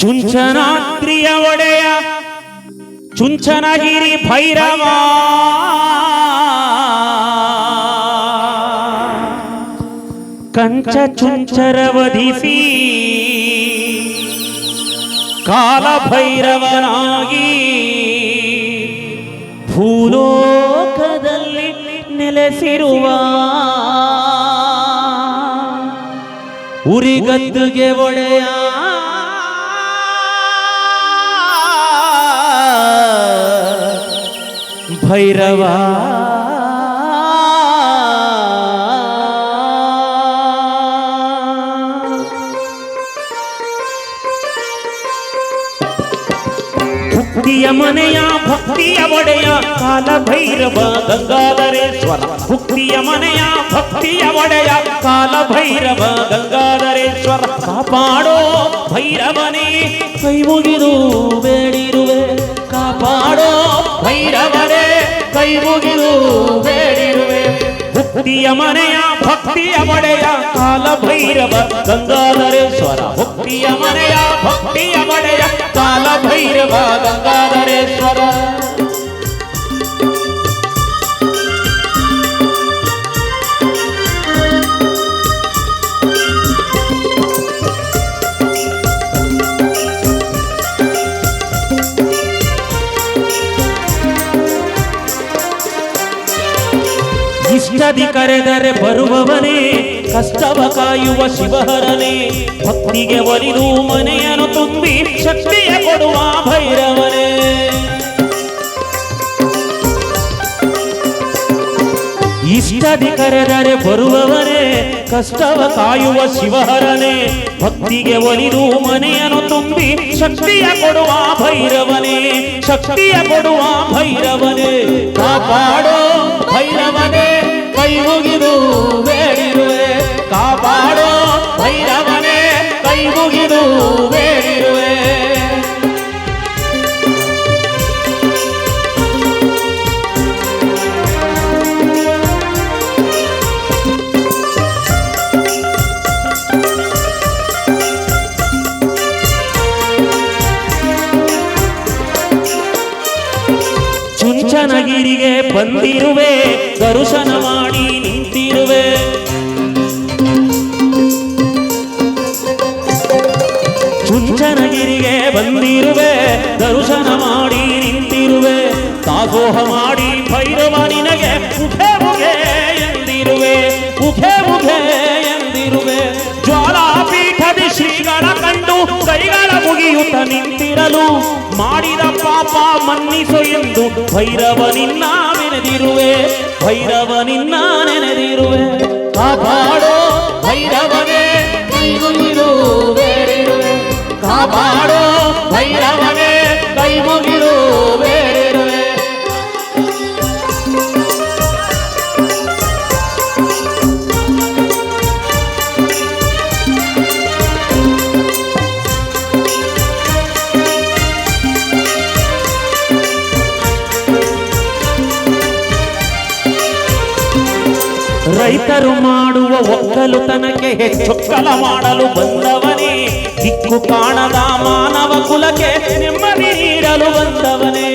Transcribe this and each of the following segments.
ಚುಂಚನಾದ್ರಿಯ ಒಡೆಯ ಚುಂಚನಗಿರಿ ಭೈರವ. ಕಂಚ ಚುಂಚರವಧಿಸಿ ಕಾಲ ಭೈರವನಾಗಿ ಭೂಲೋಕದಲ್ಲಿ ನೆಲೆಸಿರುವ ಉರಿಗದ್ದುಗೆ ಒಡೆಯ. ಭೈರವ ಭಕ್ತಿಯ ಮನೆಯ ಭಕ್ತಿಯ ಒಡೆಯ ಕಾಲ ಭೈರವ ಗಂಗಾಧರೇಶ್ವರ ಭಕ್ತಿಯ ಮನೆಯ ಭಕ್ತಿಯ ಒಡೆಯ ಕಾಲ ಭೈರವ ಗಂಗಾಧರೇಶ್ವರ ಕಾಪಾಡೋ ಭೈರವನೇ. ಕೈ ಮುಗಿದು ಬೇಡಿರುವೆ. ಕಾಪಾಡೋ ಭೈರವನೇ. ಕೈ ಮುಗಿದು ಬೇಡಿರುವೆ. ಭಕ್ತಿಯ ಮನೆಯ ಭಕ್ತಿಯ ಒಡೆಯ ಕಾಲ ಭೈರವ ಗಂಗಾಧರೇಶ್ವರ ಭಕ್ತಿಯ ಮನೆಯ ಭಕ್ತಿಯ ಒಡೆಯ ಕಾಲ ಭೈರವ ಗಂಗಾಧರೇಶ್ವರ ಇಷ್ಟದಿ ಕರೆದರೆ ಬರುವವನೇ, ಕಷ್ಟವ ಕಾಯುವ ಶಿವಹರನೇ, ಭಕ್ತಿಗೆ ಒಲಿದು ಮನೆಯನ್ನು ತುಂಬಿ ಶಕ್ತಿಯ ಕೊಡುವ ಭೈರವನೇ. ಇಷ್ಟದಿ ಕರೆದರೆ ಬರುವವನೇ, ಕಷ್ಟವ ಕಾಯುವ ಶಿವಹರನೇ, ಭಕ್ತಿಗೆ ಒಲಿದು ಮನೆಯನ್ನು ತುಂಬಿ ಶಕ್ತಿಯ ಕೊಡುವ ಭೈರವನೇ, ಶಕ್ತಿಯ ಕೊಡುವ ಭೈರವನೇ. ಕಾಪಾಡೋ ಭೈರವನೇ ಕೈ ಮುಗಿದು ಬೇಡಿರುವೆ ಕಾಪಾಡೋ ಭೈರವನೇ ಕೈ ಮುಗಿದು ಬೇಡಿರುವೆ ಚುಂಚನಗಿರಿಗೆ ಬಂದಿರುವೆ ದರ್ಶನ ಮಾಡಿ ನಿಂತಿರುವೆ ದಾಸೋಹ ಮಾಡಿ ಭೈರವ ನಿನಗೆ ಮುಖೆ ಮುಖೆ ಎಂದಿರುವೆ, ಮುಖೆ ಮುಖೆ ಎಂದಿರುವೆ. ಜ್ವಾಲಾಪೀಠದಿ ಶ್ರೀಗಳ ಕಂಡು ಕೈಗಳ ಮುಗಿಯುತ್ತ ನಿಂತಿರಲು ಮಾಡಿದ ಪಾಪ ಮನ್ನಿಸು ಎಂದು ಭೈರವ ನಿನ್ನ ನೆನೆದಿರುವೆ, ಭೈರವ ನಿನ್ನ ನೆನೆದಿರುವೆ. ಕಾಪಾಡೋ ಭೈರವನೇ ಕಾಪಾಡೋ ಭೈರವನೇ ಕೈ ಮುಗಿದು ಬೇಡಿರುವೆ ರೈತರು ಮಾಡುವ ಒಕ್ಕಲುತನಕ್ಕೆ ಹೆಚ್ಚೊಕ್ಕಲ ಮಾಡಲು ಬಂದವನೇ ದಿಕ್ಕು ಕಾಣದ ಮಾನವ ಕುಲಕ್ಕೆ ನೆಮ್ಮದಿ ನೀಡಲು ಬಂದವನೇ.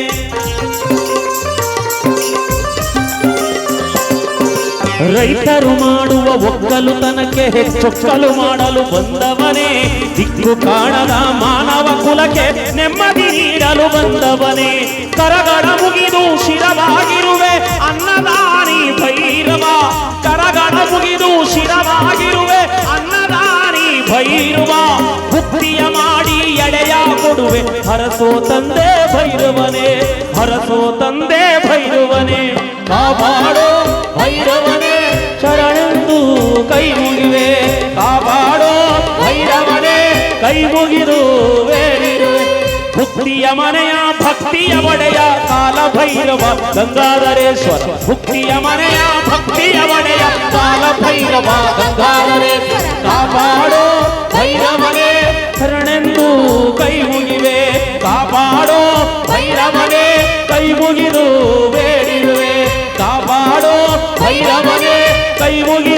ರೈತರು ಮಾಡುವ ಒಕ್ಕಲುತನಕ್ಕೆ ಹೆಚ್ಚೊಕ್ಕಲು ಮಾಡಲು ಬಂದವನೇ. ದಿಕ್ಕು ಕಾಣದ ಮಾನವ ಕುಲಕ್ಕೆ ನೆಮ್ಮದಿ ನೀಡಲು ಬಂದವನೇ. ಕರಗಡ ಮುಗಿದು ಶಿರವಾಗಿರುವೆ, ಅನ್ನದಾನಿ ಭೈರವ. ಕರಗಡ ಮುಗಿದು ಶಿರವಾಗಿರುವೆ, ಅನ್ನದಾನಿ ಭೈರವ. ಹರಸೋ ತಂದೆ ಭೈರವನೇ, ಹರಸೋ ತಂದೆ ಭೈರವನೇ, ಕಾಪಾಡೋ ಭೈರವನೇ, ಶರಣೆಂದು ಕೈ ಮುಗಿವೆ. ಕಾಪಾಡೋ ಭೈರವನೇ, ಕೈ ಮುಗಿದು ಬೇಡಿರುವೆ ಭಕ್ತಿಯ ಮನೆಯ ಭಕ್ತಿಯ ಒಡೆಯ ಕಾಲ ಭೈರವ, ಗಂಗಾಧರೇಶ್ವರ. ಭಕ್ತಿಯ ಮನೆಯ ಭಕ್ತಿಯ ಒಡೆಯ ಕಾಲ ಭೈರವ ಬೇಡಿರುವೆ ಕಾಪಾಡೋ ಭೈರವನೇ ಕೈ ಮುಗಿ